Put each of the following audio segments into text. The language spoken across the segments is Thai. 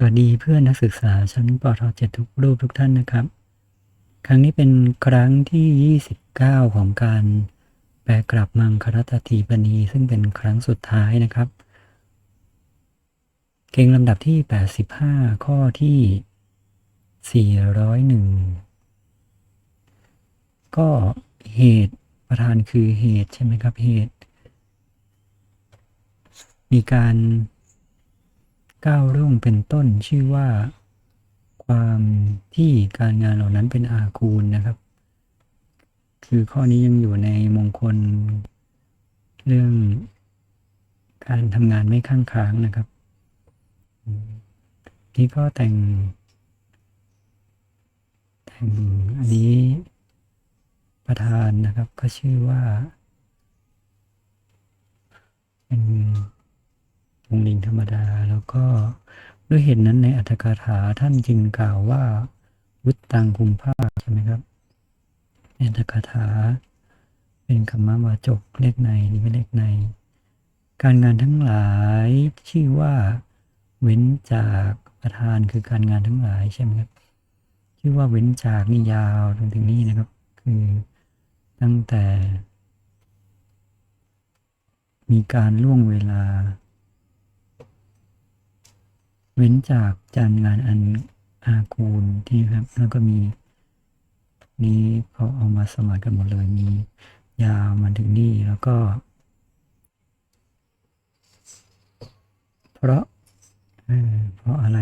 สวัสดีเพื่อนนักศึกษาชั้นปทเจ็ดทุกรูปทุกท่านนะครับ ครั้งนี้เป็นครั้งที่ 29 ของการแปลกลับมังครัตถีปณีซึ่งเป็นครั้งสุดท้ายนะครับ เก่งลำดับที่ 85 ข้อที่ 401 ก็เหตุประธานคือเหตุใช่ไหมครับเหตุ มีการ ก้าวรุ่งเป็นต้นชื่อว่า ความที่การงานเหล่านั้นเป็นอาคูลนะครับ คือข้อนี้ยังอยู่ในมงคล เรื่องการทำงานไม่ข้างค้างนะครับ นี่ก็แต่ง แต่งอันนี้ประธานนะครับก็ชื่อว่าเป็น งลิงธรรมดา แล้วก็ด้วยเหตุนั้นในอัตถกถาท่านจึงกล่าวว่า วุตตังคุมภาคใช่ไหมครับในอัตถกถา เป็นคำมาวาจกเลขในนี่เป็นเลขใน การงานทั้งหลายชื่อว่าเว้นจากประธานคือการงานทั้งหลายใช่ไหมครับชื่อว่าเว้นจากนี่ยาวจนถึงนี่นะครับ คือตั้งแต่มีการล่วงเวลา เว้นจากจานงานอันอากูลที่ครับ แล้วก็มีนี้เขาเอามาสมัครกันหมดเลย มียาวมาถึงนี่แล้วก็ เพราะเพราะอะไร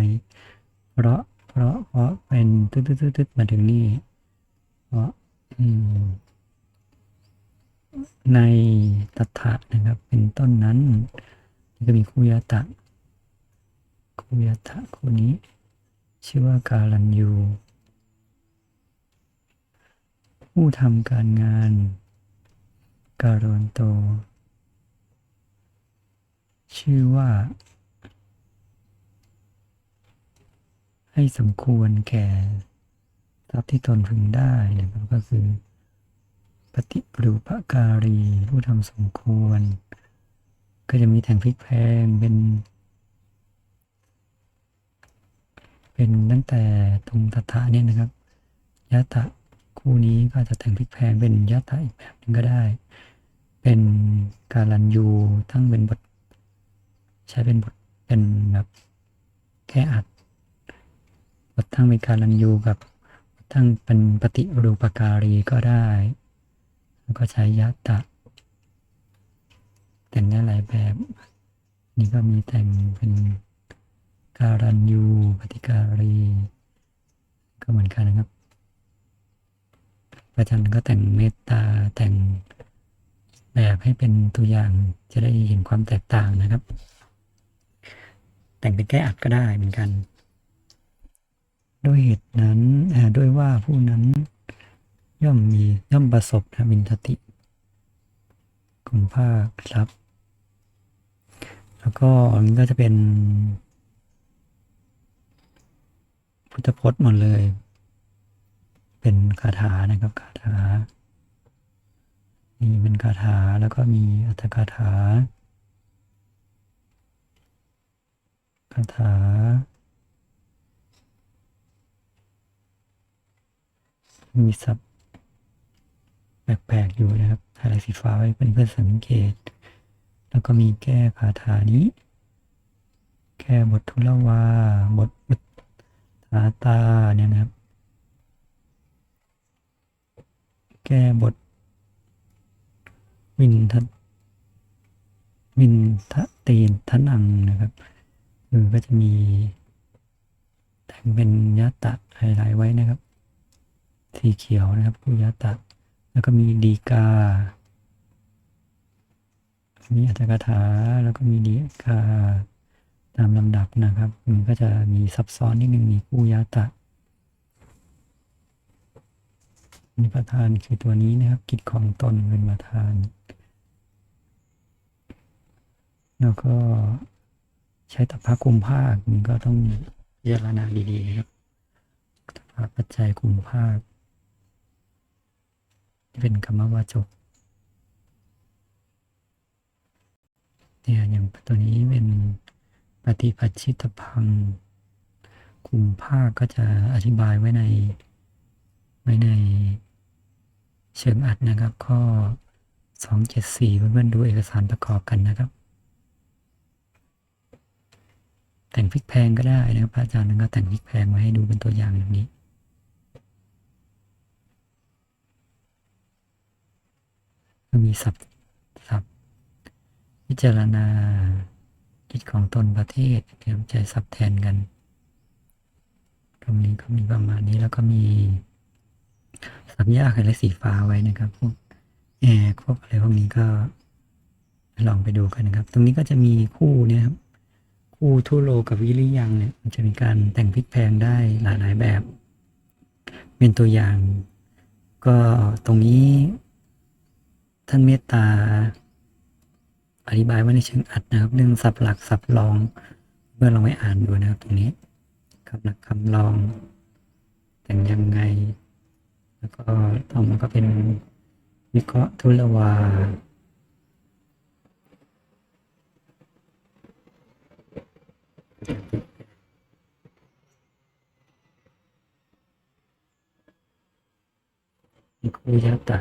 เพราะ เพราะ เพราะเป็นตึ๊ดตึ๊ดตึ๊ดมาถึงนี่ เพราะในตถะนะครับ เป็นต้นนั้น ก็มีคุยตะ คุยตะคู่นี้ ชื่อว่าการันยูผู้ทำการงาน การอนโต ชื่อว่า ให้สมควรแก่ทรัพย์ที่ตนพึงได้นะครับก็คือ ปฏิปรูปการี ผู้ทำสมควร ก็จะมีแต่งพลิกแพงเป็น เป็นตั้งแต่ตรงตถะเนี่ยนะครับยะตะคู่นี้ก็จะแต่งพลิกแพงเป็นยะตะอีกแบบหนึ่งก็ได้ เป็นการันยูทั้งเป็นบท ใช้เป็นบทเป็นแบบแค่อัดบททั้งเป็นการันยูกับททั้งเป็นปฏิรูปการีก็ได้ แล้วก็ใช้ยะตะ แต่งได้หลายแบบ นี่ก็มีแต่งเป็น การันยูปฏิการี ก็เหมือนกันนะครับพระอาจารย์ก็แต่งเมตตาแต่งแบบให้เป็นตัวอย่างจะได้เห็นความแตกต่างนะครับ แต่งเป็นแก้อัดก็ได้เหมือนกัน ด้วยเหตุนั้นด้วยว่าผู้นั้นย่อมมีย่อมประสบนะมินทติกลุ่มภาคครับ แล้วก็อันนี้ก็จะเป็น พุทธพจน์หมดเลย เป็นคาถานะครับคาถานี่เป็นคาถาแล้วก็มีอัตถคาถาคาถามีศัพท์แปลกๆอยู่นะครับถ่าลสีฟ้าไว้เป็นเพื่อนสังเกต แล้วก็มีแก้คาถานี้ แก้บททุลวา บทอุตาตาเนี่ยนะครับ แก้บท วินทะวินทะตีนทะนังนะครับคือก็จะมีแต่งเป็นยะตะไฮไลท์ไว้นะครับ สีเขียวนะครับผู้ยะตะ แล้วก็มีดีกามีอัตถกถาแล้วก็มีดีกา ตามลำดับนะครับ มันก็จะมีซับซ้อนนิดนึงมีผู้ยะตะนี่ประธานคือตัวนี้นะครับ กิจของตนเป็นประธาน แล้วก็ใช้ตภาคุมภาคมันก็ต้องพิจารณาดีๆนะครับตภาปัจจัยคุมภาคที่เป็นคำวาจกเนี่ยอย่างตัวนี้เป็น ปฏิปัจฉิตพังคุมภาคก็จะอธิบายไว้ใน ไว้ในเชิงอัดนะครับ ข้อ 274 เพื่อนๆดูเอกสารประกอบกันนะครับ แต่งพริกแพงก็ได้นะครับอาจารย์นั้นก็แต่งพริกแพงมาให้ดูเป็นตัวอย่างแบบนี้ก็มีศัพท์ศัพท์พิจารณา จิตของตนประเทศเตรียมใจศัพท์แทนกัน ตรงนี้ก็มีประมาณนี้แล้วก็มีสับยาอะไรสีฟ้าไว้นะครับพวกแอร์พวกอะไรพวกนี้ก็ลองไปดูกันนะครับ ตรงนี้ก็จะมีคู่เนี่ยครับคู่ทุโรกับวิริยังเนี่ยมันจะมีการแต่งพลิกแพงได้หลายๆแบบ เป็นตัวอย่าง ก็ตรงนี้ท่านเมตตา อธิบายไว้ในเชิงอัดนะครับ เรื่องสับหลักสับรองเมื่อลองไปอ่านดูนะครับ ตรงนี้คำหลักคำรอง แต่งยังไง แล้วก็ต่อมาก็เป็นวิเคราะห์ทุลวานิคุยตะ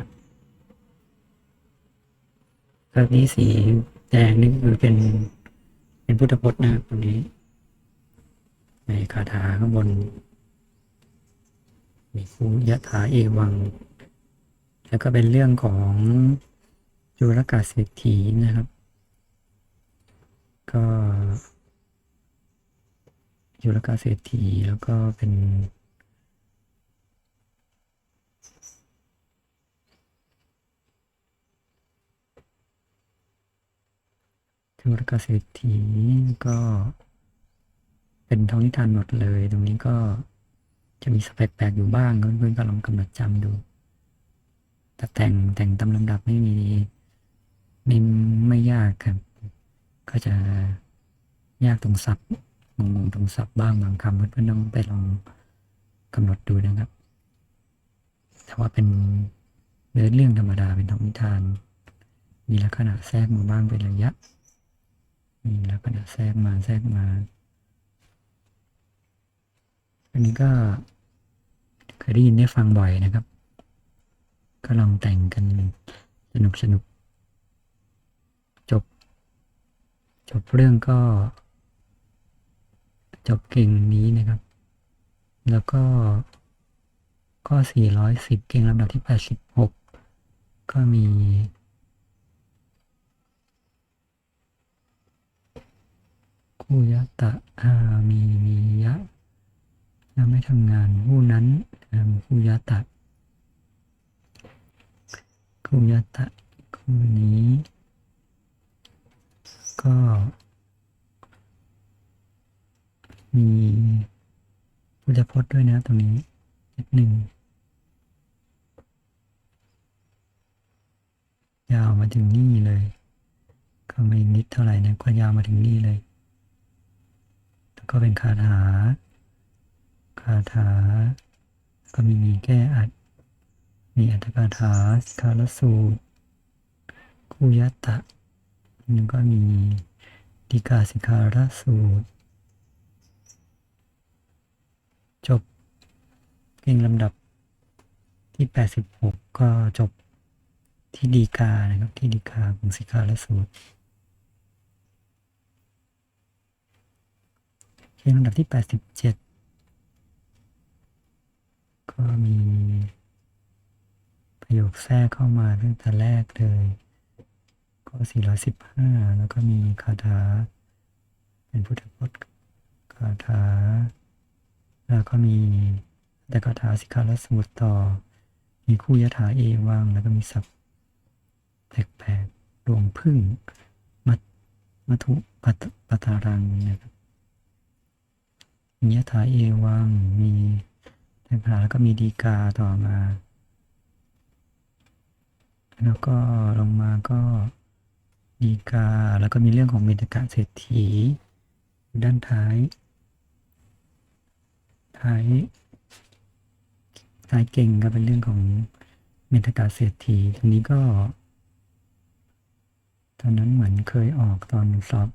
ครับนี้สี ดงนี่คือเป็น เป็นพุทธพจน์นะครับตรงนี้ ในคาถาข้างบน มีคูยะถาเอวัง แล้วก็เป็นเรื่องของจุลกาเศรษฐีนะครับ ก็จุลกาเศรษฐีแล้วก็เป็น ธุรกเศรษฐีก็ เป็นท้องนิทานหมดเลย ตรงนี้ก็จะมีสแปลกๆอยู่บ้างเพื่อนๆก็ลองกำหนดจำดู แต่แต่งแต่งตามลำดับไม่มีไม่ไม่ยากครับ ก็จะยากตรงศัพท์งงๆตรงศัพท์บ้างบางคำเพื่อนๆต้องไปลองกำหนดดูนะครับ แต่ว่าเป็นเนื้อเรื่องธรรมดาเป็นท้องนิทาน มีลักษณะแทรกมาบ้างเป็นระยะ มีลักษณะแทรกมาแทรกมา อันนี้ก็เคยได้ยินได้ฟังบ่อยนะครับ ก็ลองแต่งกันสนุกสนุก จบ จบเรื่องก็ จบเก่งนี้นะครับ แล้วก็ข้อ410 เก่งลำดับที่ 86 ก็มี คู่ยะตะอามีมียะยังไม่ทำงานคู่นั้นอ่าคู่ยะตะคู่ยะตะคู่นี้ ก็ มีพุทธพจน์ด้วยนะตรงนี้นิดหนึ่งยาวมาถึงนี่เลย ก็ไม่นิดเท่าไหร่นะก็ยาวมาถึงนี่เลย ก็เป็นคาถา คาถา ก็มีมีแก้อัด มีอัตถกาถาสิกขาลสูตรคุยัตตะแล้วก็มีดีกาสิกขารสูตร จบเก่งลำดับที่ 86 ก็จบที่ดีกานะครับ ที่ดีกาของสิกขาลสูตร เรียงลำดับที่87ก็มีประโยคแทรกเข้ามาตั้งแต่แรกเลย ก็415แล้วก็มีคาถา เป็นพุทธพจน์คาถา แล้วก็มีแต่คาถาสิกขาลสูตรต่อ มีคู่ยถาเอวังแล้วก็มีศัพท์แปลกๆรวงพึ่งมัตมัทุปัตตารังนะครับ ยถาเอวังมีคาถาแล้วก็มีดีกาต่อมา แล้วก็ลงมาก็ดีกาแล้วก็มีเรื่องของเมตกะเศรษฐี ด้านท้าย ท้ายท้ายเก่งก็เป็นเรื่องของเมตกะเศรษฐีตรงนี้ก็ตอนนั้นเหมือนเคยออกตอนสอบ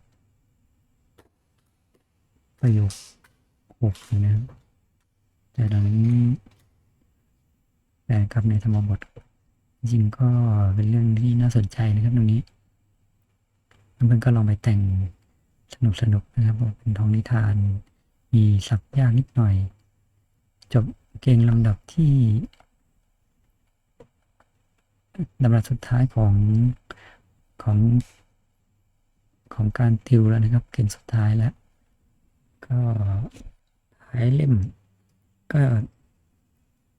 ประโยค หกนะครับแต่ตอนนี้แต่กับในธรรมบทจริงก็เป็นเรื่องที่น่าสนใจนะครับตรงนี้เพื่อนก็ลองไปแต่งสนุกๆนะครับเป็นท้องนิทาน มีศัพท์ยากนิดหน่อย จบเกณฑ์ลำดับที่ลำดับสุดท้ายของของของการติวแล้วนะครับ เกณฑ์สุดท้ายแล้ว ก็ายเล่ม ก็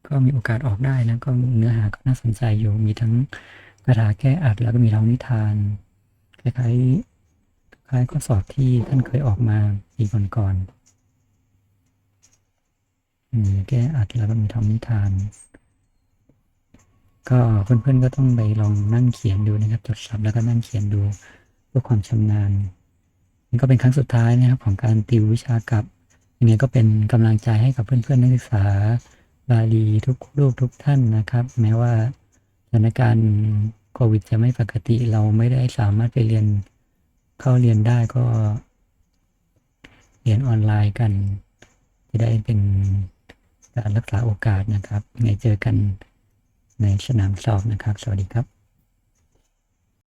ก็มีโอกาสออกได้นะ ก็เนื้อหาก็น่าสนใจอยู่มีทั้งคาถาแก้อัดแล้วก็มีท้องนิทาน คล้ายๆคล้ายข้อสอบที่ท่านเคยออกมาปีก่อนๆมีแก้อัดแล้วก็มีท้องนิทาน ก็เพื่อนๆก็ต้องไปลองนั่งเขียนดูนะครับจดสับแล้วก็นั่งเขียนดูเพื่อความชำนาญนี่ก็เป็นครั้งสุดท้ายนะครับของการติววิชากับ ยังไงก็เป็นกำลังใจให้กับเพื่อนๆนักศึกษาบาลีทุกรูปทุกท่านนะครับ แม้ว่าสถานการณ์โควิดจะไม่ปกติเราไม่ได้สามารถไปเรียนเข้าเรียนได้ก็ เรียนออนไลน์กันจะได้เป็นการรักษาโอกาสนะครับไงเจอกันในสนามสอบนะครับ สวัสดีครับ